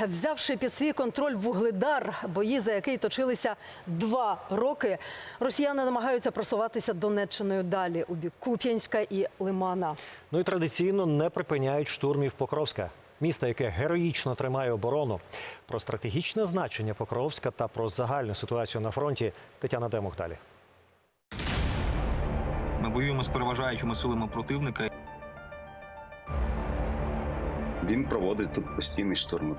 Взявши під свій контроль вугледар, бої за який точилися два роки, росіяни намагаються просуватися Донеччиною далі у бік Куп'янська і Лимана. Ну і традиційно не припиняють штурмів Покровська. Місто, яке героїчно тримає оборону. Про стратегічне значення Покровська та про загальну ситуацію на фронті Тетяна Демух далі. Ми воюємо з переважаючими силами противника. Він проводить тут постійний штурм.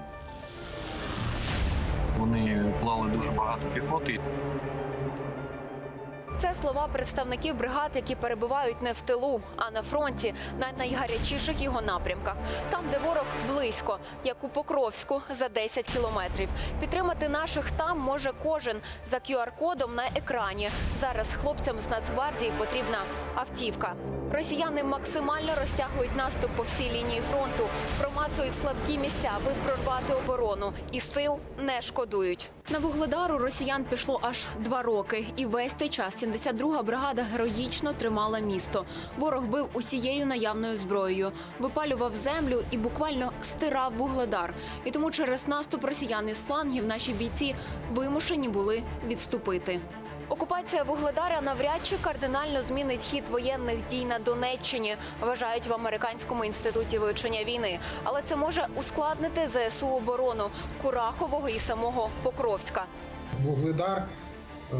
Вони клали дуже багато піхоти. Це слова представників бригад, які перебувають не в тилу, а на фронті на найгарячіших його напрямках, там, де ворог близько, як у Покровську, за 10 кілометрів. Підтримати наших там може кожен за QR-кодом на екрані. Зараз хлопцям з Нацгвардії потрібна автівка. Росіяни максимально розтягують наступ по всій лінії фронту, промацують слабкі місця, аби прорвати оборону, і сил не шкодують. На вугледару росіян пішло аж два роки, і весь цей час 72-га бригада героїчно тримала місто. Ворог бив усією наявною зброєю, випалював землю і буквально стирав вугледар. І тому через наступ росіян із флангів наші бійці вимушені були відступити. Окупація вугледара навряд чи кардинально змінить хід воєнних дій на Донеччині, вважають в американському інституті вивчення війни. Але це може ускладнити ЗСУ оборону Курахового і самого Покровська. Вугледар е,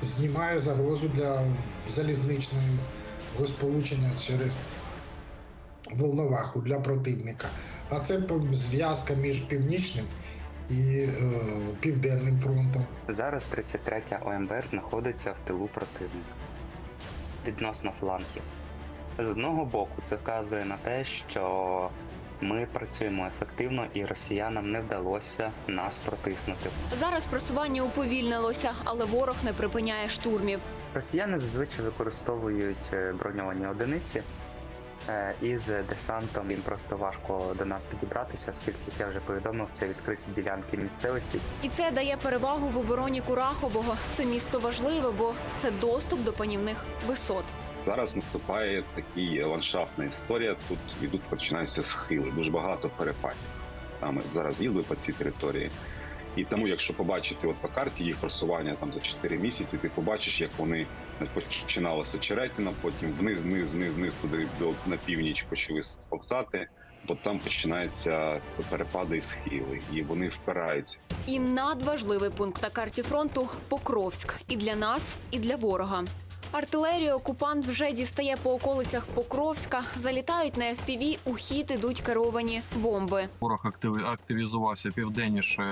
знімає загрозу для залізничного сполучення через Волноваху для противника. А це зв'язка між північним і е, південним фронтом. Зараз 33-я ОМБР знаходиться в тилу противника відносно флангів. З одного боку, це вказує на те, що ми працюємо ефективно і росіянам не вдалося нас протиснути. Зараз просування уповільнилося, але ворог не припиняє штурмів. Росіяни зазвичай використовують е, броньовані одиниці. Е, І з десантом їм просто важко до нас підібратися, оскільки як я вже повідомив, це відкриті ділянки місцевості, І це дає перевагу в обороні Курахового. Це місто важливе, бо це доступ до панівних висот. Зараз наступає такий ландшафтна історія. Тут ідуть починаються схили, дуже багато перепадів. Там зараз їздили по цій території. І тому, якщо побачити от по карті їх просування там за 4 місяці, ти побачиш, як вони починалися черетина, потім вниз, вниз, вниз, вниз туди до на північ почали сповзати, бо там починаються перепади і схили, і вони впираються. І надважливий пункт на карті фронту Покровськ і для нас, і для ворога. Артилерію окупант вже дістає по околицях Покровська. Залітають на ФПВ, у хід ідуть керовані бомби. Ворог активізувався південніше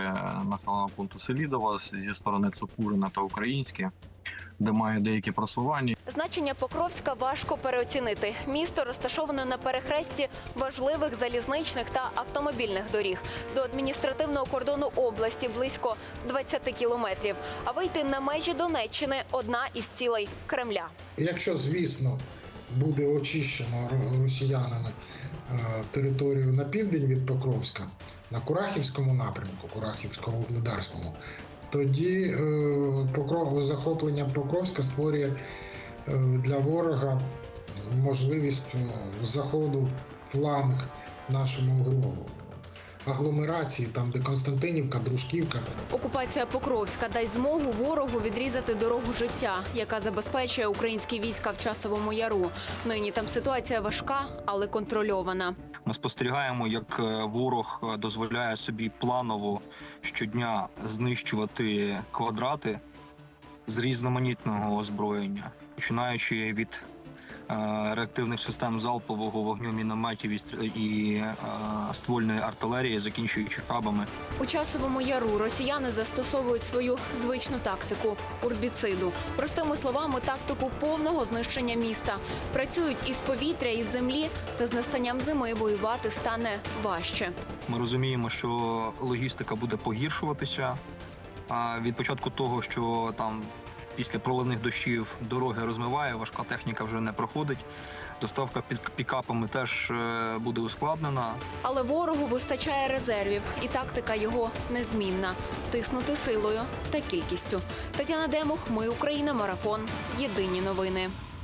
населеного пункту Селідова зі сторони Цукурина та Українське, де має деякі просування. Значення Покровська важко переоцінити. Місто розташоване на перехресті важливих залізничних та автомобільних доріг. До адміністративного кордону області близько 20 кілометрів. А вийти на межі Донеччини одна із цілей Кремля. Якщо, звісно, буде очищено росіянами е, територію на південь від Покровська, на Курахівському напрямку, Курахівсько-Вугледарському, тоді е, Покров, захоплення Покровська створює для ворога можливість е, заходу фланг нашому гру. Агломерації, там де Константинівка, Дружківка, Окупація Покровська дасть змогу ворогу відрізати дорогу життя, яка забезпечує українські війська в часовому яру. Нині там ситуація важка, але контрольована. Ми спостерігаємо, як е, ворог е, дозволяє собі планово щодня знищувати квадрати з різноманітного озброєння, починаючи від е, реактивних систем залпового вогню мінометів і е, ствольної артилерії, закінчуючи хабами. У часовому яру росіяни застосовують свою звичну тактику урбіциду. Простими словами, тактику повного знищення міста. Працюють із повітря, із землі, та з настанням зими воювати стане важче. Ми розуміємо, що логістика буде погіршуватися. А від початку того, що там після проливних дощів дороги розмиває, важка техніка вже не проходить. Доставка під пікапами теж е, буде ускладнена. Але ворогу вистачає резервів, і тактика його незмінна тиснути силою та кількістю. Тетяна Демух, ми Україна, марафон. Єдині новини.